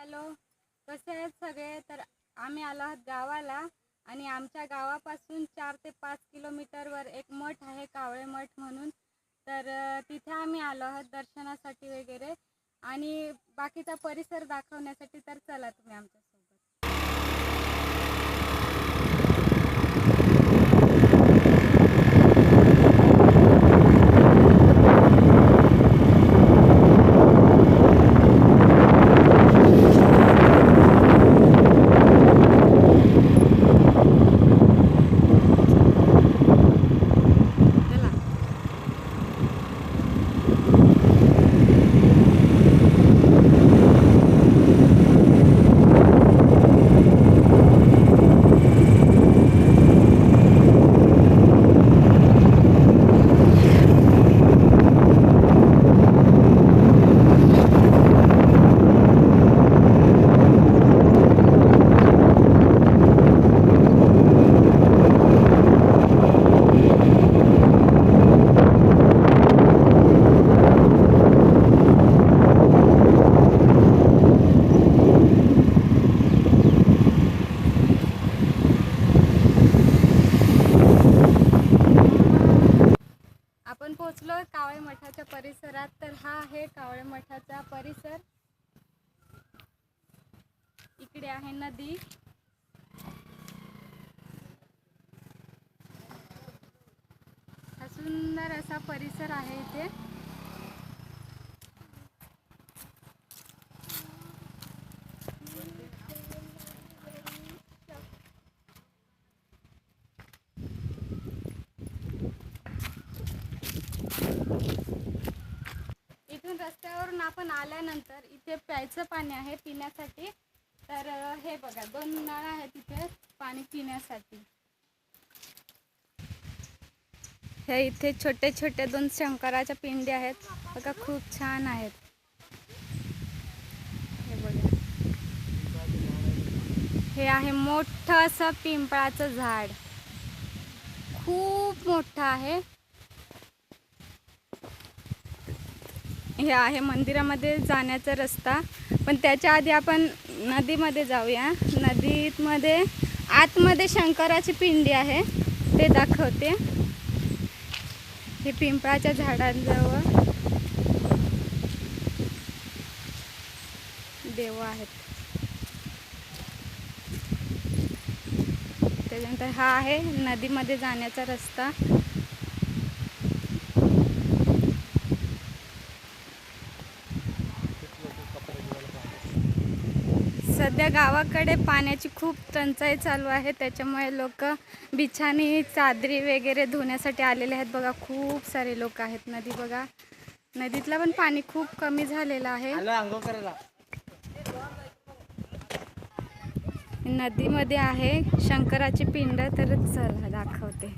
Hello कसे आहेत सगळे? तर आम्ही आलो आहोत गावाला आणि आमच्या गावापासून चार ते पाच किलोमीटरवर एक मठ आहे कावळे मठ म्हणून. तर तिथे आम्ही आलो आहोत दर्शनासाठी वगैरे. आणि बाकीचा परिसर दाखवण्यासाठी तर चला तुम्ही आमच्यासोबत चला आपण पोचलो कावळे मठाच्या परिसरात तर हा आहे कावळे मठाचा परिसर. इकडे आहे नदी. हा सुंदर असा परिसर आहे इथे. आपण आल्यानंतर इथे प्यायचं पाणी आहे पिण्यासाठी. तर हे बघा दोन नळ आहेत इथे पाणी पिण्यासाठी. हे इथे छोटे छोटे दोन शंकराच्या पिंडी आहेत. बघा खूप छान आहेत. हे बघा. हे आहे मोठं असं पिंपळाचं झाड. खूप मोठं आहे. हे आहे मंदिरामध्ये जाण्याचा रस्ता. पण त्याच्या आधी आपण नदीमध्ये जाऊया. नदीमध्ये आतमध्ये शंकराची पिंडी आहे. ते दाखवते. हे पिंपळाच्या झाडांजवळ देव आहेत. त्याच्यानंतर हा आहे नदीमध्ये जाण्याचा रस्ता. सध्या गावाकडे पाण्याची खूप टंचाई चालू आहे. त्याच्यामुळे लोक बिछानी चादरी वगैरे धुण्यासाठी आलेले आहेत. बघा खूप सारे लोक आहेत. नदी बघा. नदीतलं पण पाणी खूप कमी झालेलं आहे. नदीमध्ये आहे शंकराची पिंड तर चला दाखवते.